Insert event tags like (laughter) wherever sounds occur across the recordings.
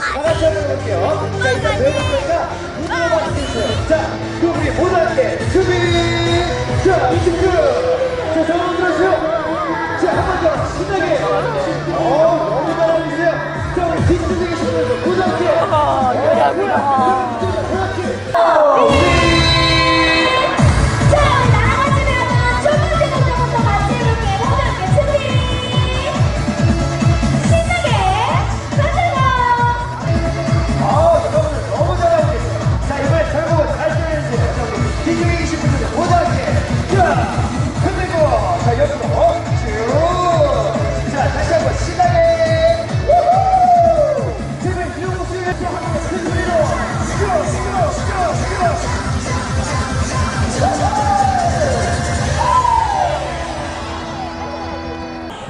다 같이 한번 해볼게요. 자, 우리 모두 함께 더 신나게! 어! 아, 그렇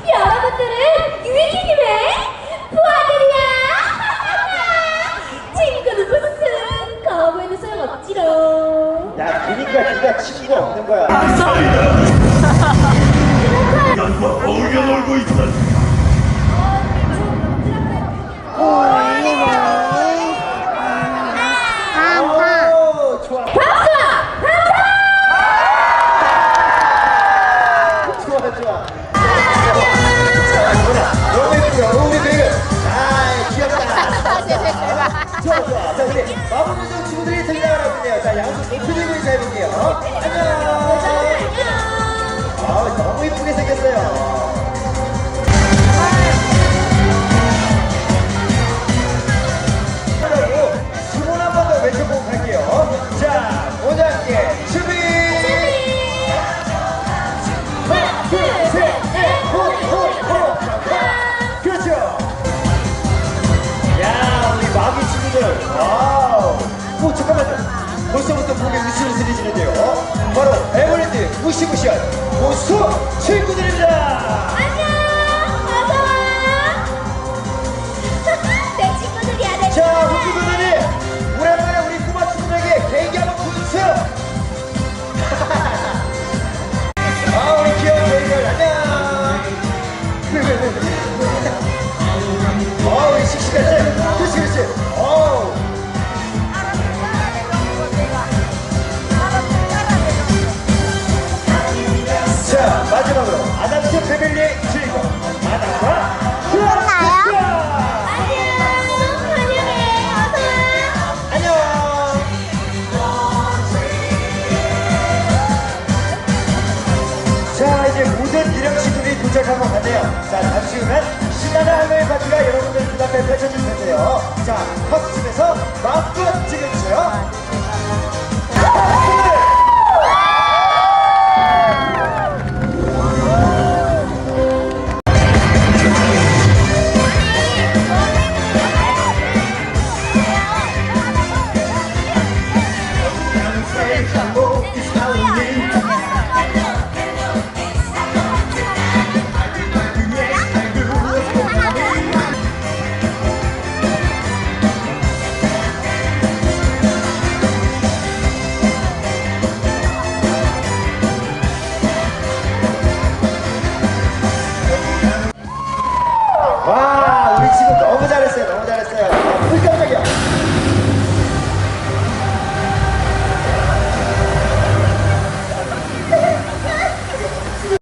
여러분들은 유이키님의 부하들이야! (laughs) 친구는 무슨 거부에는 소용없지롱. 야, 그니까 네가 친구가 없는 거야. 자, 우리 마법요정 친구들이 등장을 하고 있네요. 자, 양손 높이 들고 인사해볼게요. 안녕. 아, 너무 예쁘게 생겼어요. 오, 잠깐만요. 벌써부터 목에 들리시는데요. 바로 에버랜드 무시무시한 고수 친구들입니다.